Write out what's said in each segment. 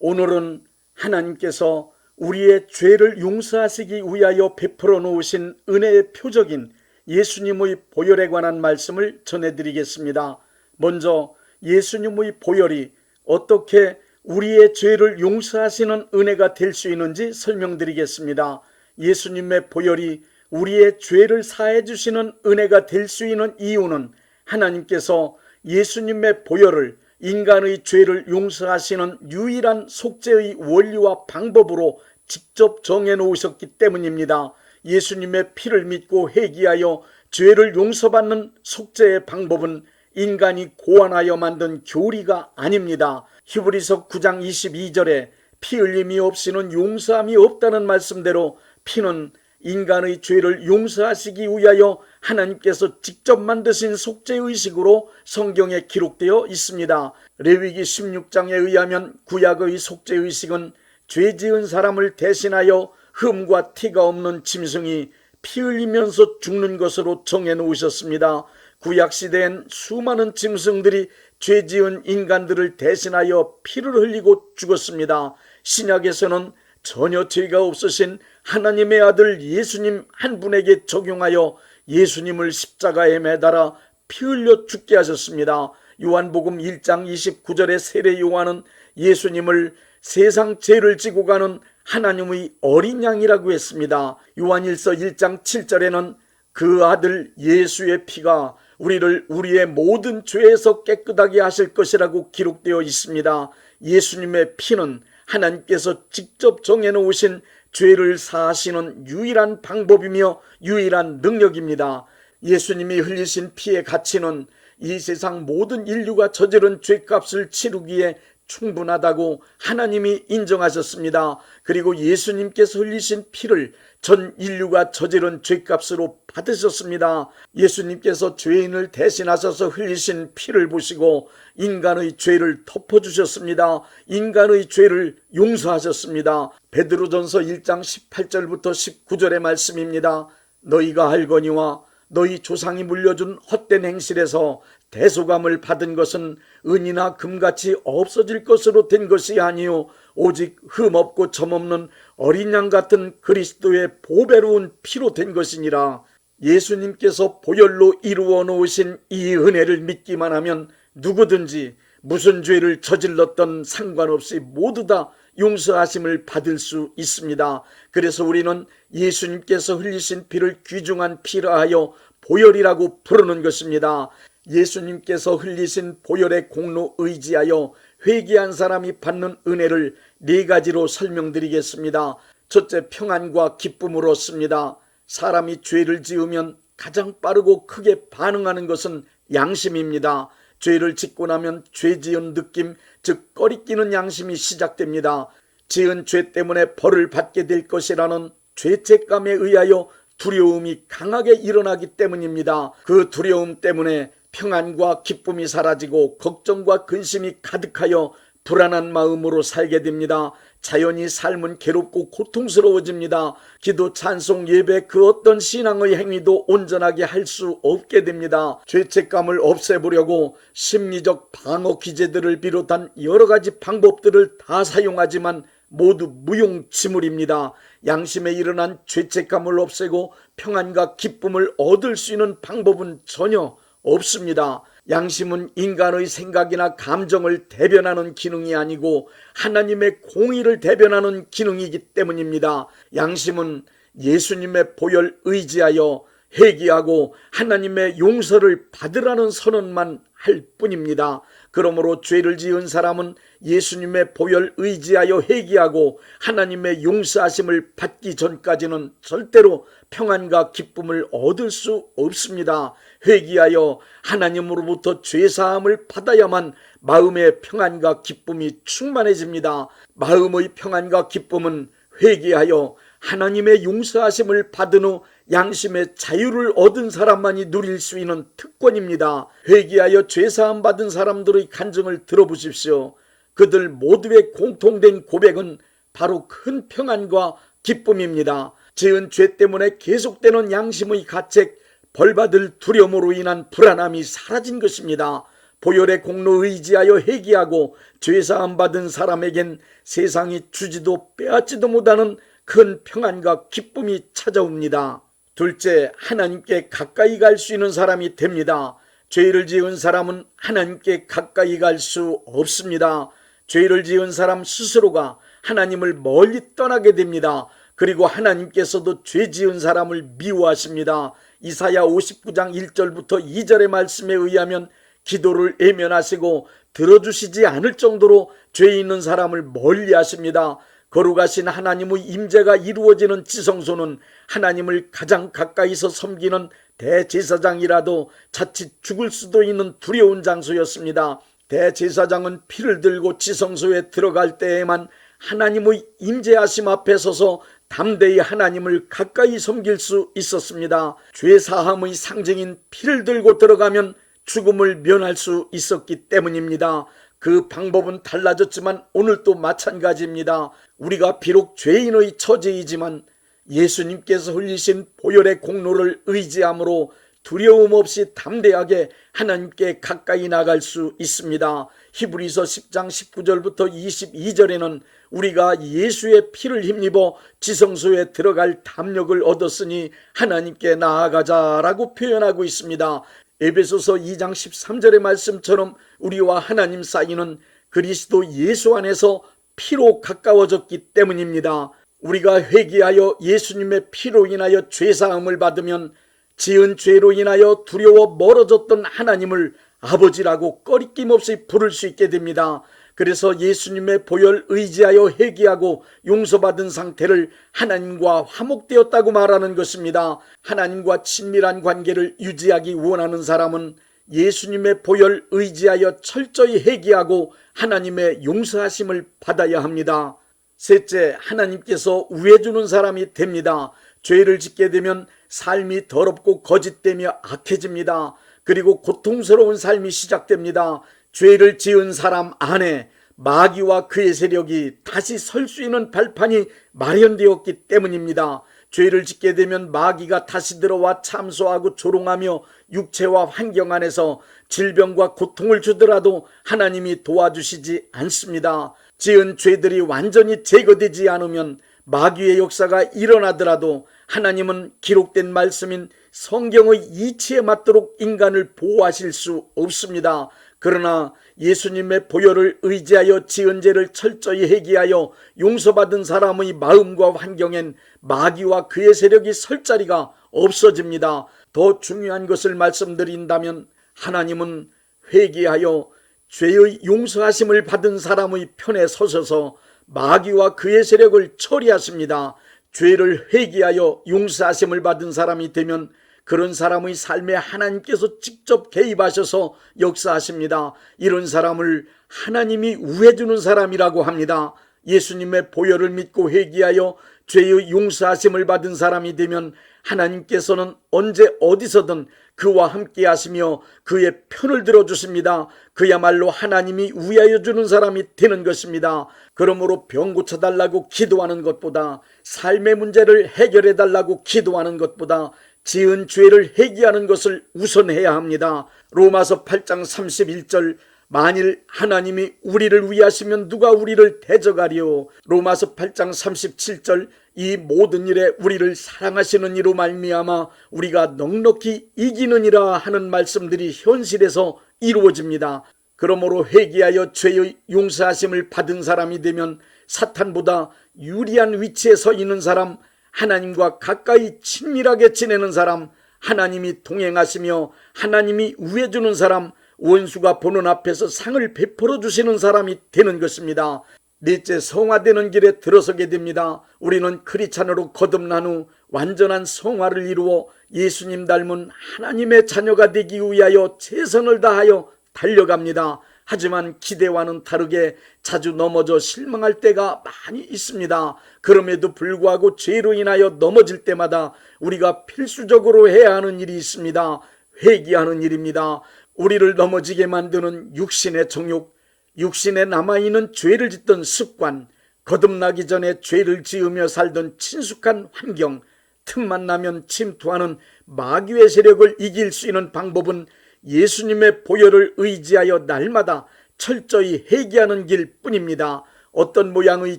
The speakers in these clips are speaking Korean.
오늘은 하나님께서 우리의 죄를 용서하시기 위하여 베풀어 놓으신 은혜의 표적인 예수님의 보혈에 관한 말씀을 전해드리겠습니다. 먼저 예수님의 보혈이 어떻게 우리의 죄를 용서하시는 은혜가 될 수 있는지 설명드리겠습니다. 예수님의 보혈이 우리의 죄를 사해 주시는 은혜가 될 수 있는 이유는 하나님께서 예수님의 보혈을 인간의 죄를 용서하시는 유일한 속죄의 원리와 방법으로 직접 정해 놓으셨기 때문입니다. 예수님의 피를 믿고 회개하여 죄를 용서받는 속죄의 방법은 인간이 고안하여 만든 교리가 아닙니다. 히브리서 9장 22절에 피 흘림이 없이는 용서함이 없다는 말씀대로 피는 인간의 죄를 용서하시기 위하여 하나님께서 직접 만드신 속죄 의식으로 성경에 기록되어 있습니다. 레위기 16장에 의하면 구약의 속죄 의식은 죄 지은 사람을 대신하여 흠과 티가 없는 짐승이 피 흘리면서 죽는 것으로 정해 놓으셨습니다. 구약 시대엔 수많은 짐승들이 죄 지은 인간들을 대신하여 피를 흘리고 죽었습니다. 신약에서는 전혀 죄가 없으신 하나님의 아들 예수님 한 분에게 적용하여 예수님을 십자가에 매달아 피 흘려 죽게 하셨습니다. 요한복음 1장 29절의 세례 요한은 예수님을 세상 죄를 지고 가는 하나님의 어린 양이라고 했습니다. 요한일서 1장 7절에는 그 아들 예수의 피가 우리를 우리의 모든 죄에서 깨끗하게 하실 것이라고 기록되어 있습니다. 예수님의 피는 하나님께서 직접 정해 놓으신 죄를 사하시는 유일한 방법이며 유일한 능력입니다. 예수님이 흘리신 피의 가치는 이 세상 모든 인류가 저지른 죄값을 치르기에 충분하다고 하나님이 인정하셨습니다. 그리고 예수님께서 흘리신 피를 전 인류가 저지른 죄값으로 받으셨습니다. 예수님께서 죄인을 대신하셔서 흘리신 피를 보시고 인간의 죄를 덮어주셨습니다. 인간의 죄를 용서하셨습니다. 베드로전서 1장 18절부터 19절의 말씀입니다. 너희가 알거니와 너희 조상이 물려준 헛된 행실에서 대소감을 받은 것은 은이나 금같이 없어질 것으로 된 것이 아니요 오직 흠없고 점없는 어린 양 같은 그리스도의 보배로운 피로 된 것이니라 예수님께서 보혈로 이루어 놓으신 이 은혜를 믿기만 하면 누구든지 무슨 죄를 저질렀던 상관없이 모두 다 용서하심을 받을 수 있습니다. 그래서 우리는 예수님께서 흘리신 피를 귀중한 피라 하여 보혈이라고 부르는 것입니다. 예수님께서 흘리신 보혈의 공로 의지하여 회개한 사람이 받는 은혜를 네 가지로 설명드리겠습니다. 첫째, 평안과 기쁨을 얻습니다. 사람이 죄를 지으면 가장 빠르고 크게 반응하는 것은 양심입니다. 죄를 짓고 나면 죄 지은 느낌, 즉 꺼리끼는 양심이 시작됩니다. 지은 죄 때문에 벌을 받게 될 것이라는 죄책감에 의하여 두려움이 강하게 일어나기 때문입니다. 그 두려움 때문에 평안과 기쁨이 사라지고 걱정과 근심이 가득하여 불안한 마음으로 살게 됩니다. 자연히 삶은 괴롭고 고통스러워집니다. 기도, 찬송, 예배 그 어떤 신앙의 행위도 온전하게 할 수 없게 됩니다. 죄책감을 없애보려고 심리적 방어 기제들을 비롯한 여러 가지 방법들을 다 사용하지만 모두 무용지물입니다. 양심에 일어난 죄책감을 없애고 평안과 기쁨을 얻을 수 있는 방법은 전혀 없습니다. 양심은 인간의 생각이나 감정을 대변하는 기능이 아니고 하나님의 공의를 대변하는 기능이기 때문입니다. 양심은 예수님의 보혈 의지하여 회개하고 하나님의 용서를 받으라는 선언만 할 뿐입니다. 그러므로 죄를 지은 사람은 예수님의 보혈 의지하여 회개하고 하나님의 용서하심을 받기 전까지는 절대로 평안과 기쁨을 얻을 수 없습니다. 회개하여 하나님으로부터 죄 사함을 받아야만 마음의 평안과 기쁨이 충만해집니다. 마음의 평안과 기쁨은 회개하여 하나님의 용서하심을 받은 후 양심의 자유를 얻은 사람만이 누릴 수 있는 특권입니다. 회개하여 죄사함 받은 사람들의 간증을 들어보십시오. 그들 모두의 공통된 고백은 바로 큰 평안과 기쁨입니다. 지은 죄 때문에 계속되는 양심의 가책, 벌받을 두려움으로 인한 불안함이 사라진 것입니다. 보혈의 공로 의지하여 회개하고 죄사함 받은 사람에겐 세상이 주지도 빼앗지도 못하는 큰 평안과 기쁨이 찾아옵니다. 둘째, 하나님께 가까이 갈 수 있는 사람이 됩니다. 죄를 지은 사람은 하나님께 가까이 갈 수 없습니다. 죄를 지은 사람 스스로가 하나님을 멀리 떠나게 됩니다. 그리고 하나님께서도 죄 지은 사람을 미워하십니다. 이사야 59장 1절부터 2절의 말씀에 의하면 기도를 애면하시고 들어주시지 않을 정도로 죄 있는 사람을 멀리 하십니다. 거룩하신 하나님의 임재가 이루어지는 지성소는 하나님을 가장 가까이서 섬기는 대제사장이라도 자칫 죽을 수도 있는 두려운 장소였습니다. 대제사장은 피를 들고 지성소에 들어갈 때에만 하나님의 임재하심 앞에 서서 담대히 하나님을 가까이 섬길 수 있었습니다. 죄 사함의 상징인 피를 들고 들어가면 죽음을 면할 수 있었기 때문입니다. 그 방법은 달라졌지만 오늘도 마찬가지입니다. 우리가 비록 죄인의 처지이지만 예수님께서 흘리신 보혈의 공로를 의지함으로 두려움 없이 담대하게 하나님께 가까이 나갈 수 있습니다. 히브리서 10장 19절부터 22절에는 우리가 예수의 피를 힘입어 지성소에 들어갈 담력을 얻었으니 하나님께 나아가자라고 표현하고 있습니다. 에베소서 2장 13절의 말씀처럼 우리와 하나님 사이는 그리스도 예수 안에서 피로 가까워졌기 때문입니다. 우리가 회개하여 예수님의 피로 인하여 죄사함을 받으면 지은 죄로 인하여 두려워 멀어졌던 하나님을 아버지라고 꺼리낌 없이 부를 수 있게 됩니다. 그래서 예수님의 보혈 의지하여 회개하고 용서받은 상태를 하나님과 화목되었다고 말하는 것입니다. 하나님과 친밀한 관계를 유지하기 원하는 사람은 예수님의 보혈 의지하여 철저히 회개하고 하나님의 용서하심을 받아야 합니다. 셋째, 하나님께서 우해주는 사람이 됩니다. 죄를 짓게 되면 삶이 더럽고 거짓되며 악해집니다. 그리고 고통스러운 삶이 시작됩니다. 죄를 지은 사람 안에 마귀와 그의 세력이 다시 설 수 있는 발판이 마련되었기 때문입니다. 죄를 짓게 되면 마귀가 다시 들어와 참소하고 조롱하며 육체와 환경 안에서 질병과 고통을 주더라도 하나님이 도와주시지 않습니다. 지은 죄들이 완전히 제거되지 않으면 마귀의 역사가 일어나더라도 하나님은 기록된 말씀인 성경의 이치에 맞도록 인간을 보호하실 수 없습니다. 그러나 예수님의 보혈을 의지하여 지은 죄를 철저히 회개하여 용서받은 사람의 마음과 환경엔 마귀와 그의 세력이 설 자리가 없어집니다. 더 중요한 것을 말씀드린다면 하나님은 회개하여 죄의 용서하심을 받은 사람의 편에 서셔서 마귀와 그의 세력을 처리하십니다. 죄를 회개하여 용서하심을 받은 사람이 되면 그런 사람의 삶에 하나님께서 직접 개입하셔서 역사하십니다. 이런 사람을 하나님이 우해주는 사람이라고 합니다. 예수님의 보혈을 믿고 회개하여 죄의 용서하심을 받은 사람이 되면 하나님께서는 언제 어디서든 그와 함께 하시며 그의 편을 들어 주십니다. 그야말로 하나님이 위하여 주는 사람이 되는 것입니다. 그러므로 병 고쳐 달라고 기도하는 것보다 삶의 문제를 해결해 달라고 기도하는 것보다 지은 죄를 회개하는 것을 우선해야 합니다. 로마서 8장 31절 만일 하나님이 우리를 위하시면 누가 우리를 대적하리요. 로마서 8장 37절 이 모든 일에 우리를 사랑하시는 이로 말미암아 우리가 넉넉히 이기느니라 하는 말씀들이 현실에서 이루어집니다. 그러므로 회개하여 죄의 용서하심을 받은 사람이 되면 사탄보다 유리한 위치에 서 있는 사람, 하나님과 가까이 친밀하게 지내는 사람, 하나님이 동행하시며 하나님이 우해주는 사람, 원수가 보는 앞에서 상을 베풀어 주시는 사람이 되는 것입니다. 넷째 성화되는 길에 들어서게 됩니다. 우리는 크리찬으로 거듭난 후 완전한 성화를 이루어 예수님 닮은 하나님의 자녀가 되기 위하여 최선을 다하여 달려갑니다. 하지만 기대와는 다르게 자주 넘어져 실망할 때가 많이 있습니다. 그럼에도 불구하고 죄로 인하여 넘어질 때마다 우리가 필수적으로 해야 하는 일이 있습니다. 회개하는 일입니다. 우리를 넘어지게 만드는 육신의 정욕, 육신에 남아있는 죄를 짓던 습관, 거듭나기 전에 죄를 지으며 살던 친숙한 환경, 틈만 나면 침투하는 마귀의 세력을 이길 수 있는 방법은 예수님의 보혈을 의지하여 날마다 철저히 회개하는 길 뿐입니다. 어떤 모양의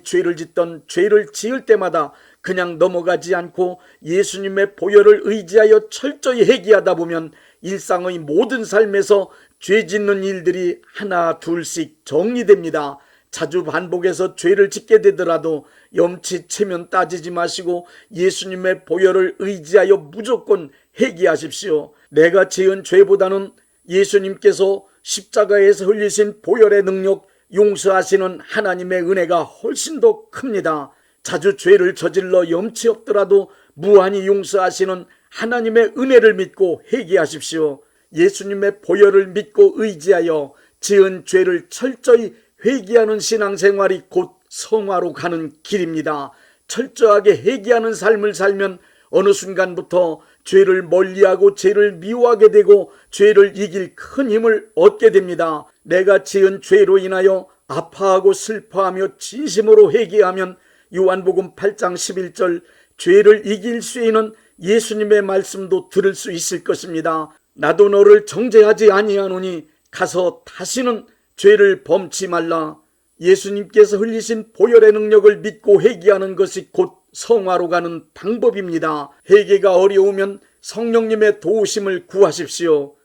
죄를 짓던 죄를 지을 때마다 그냥 넘어가지 않고 예수님의 보혈을 의지하여 철저히 회개하다 보면 일상의 모든 삶에서 죄 짓는 일들이 하나 둘씩 정리됩니다. 자주 반복해서 죄를 짓게 되더라도 염치 체면 따지지 마시고 예수님의 보혈을 의지하여 무조건 회개하십시오. 내가 지은 죄보다는 예수님께서 십자가에서 흘리신 보혈의 능력 용서하시는 하나님의 은혜가 훨씬 더 큽니다. 자주 죄를 저질러 염치 없더라도 무한히 용서하시는 하나님의 은혜를 믿고 회개하십시오. 예수님의 보혈을 믿고 의지하여 지은 죄를 철저히 회개하는 신앙생활이 곧 성화로 가는 길입니다. 철저하게 회개하는 삶을 살면 어느 순간부터 죄를 멀리하고 죄를 미워하게 되고 죄를 이길 큰 힘을 얻게 됩니다. 내가 지은 죄로 인하여 아파하고 슬퍼하며 진심으로 회개하면 요한복음 8장 11절 죄를 이길 수 있는 예수님의 말씀도 들을 수 있을 것입니다. 나도 너를 정죄하지 아니하노니 가서 다시는 죄를 범치 말라. 예수님께서 흘리신 보혈의 능력을 믿고 회개하는 것이 곧 성화로 가는 방법입니다. 회개가 어려우면 성령님의 도우심을 구하십시오.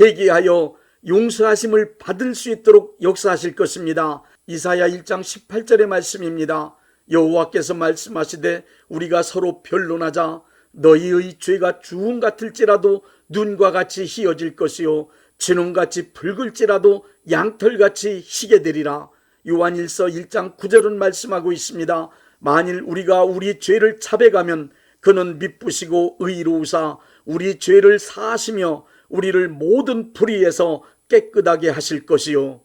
회개하여 용서하심을 받을 수 있도록 역사하실 것입니다. 이사야 1장 18절의 말씀입니다. 여호와께서 말씀하시되 우리가 서로 변론하자 너희의 죄가 주홍 같을지라도 눈과 같이 희어질 것이요 진홍같이 붉을지라도 양털같이 희게 되리라. 요한일서 1장 9절은 말씀하고 있습니다. 만일 우리가 우리 죄를 차배가면 그는 미쁘시고 의로우사 우리 죄를 사하시며 우리를 모든 불의에서 깨끗하게 하실 것이요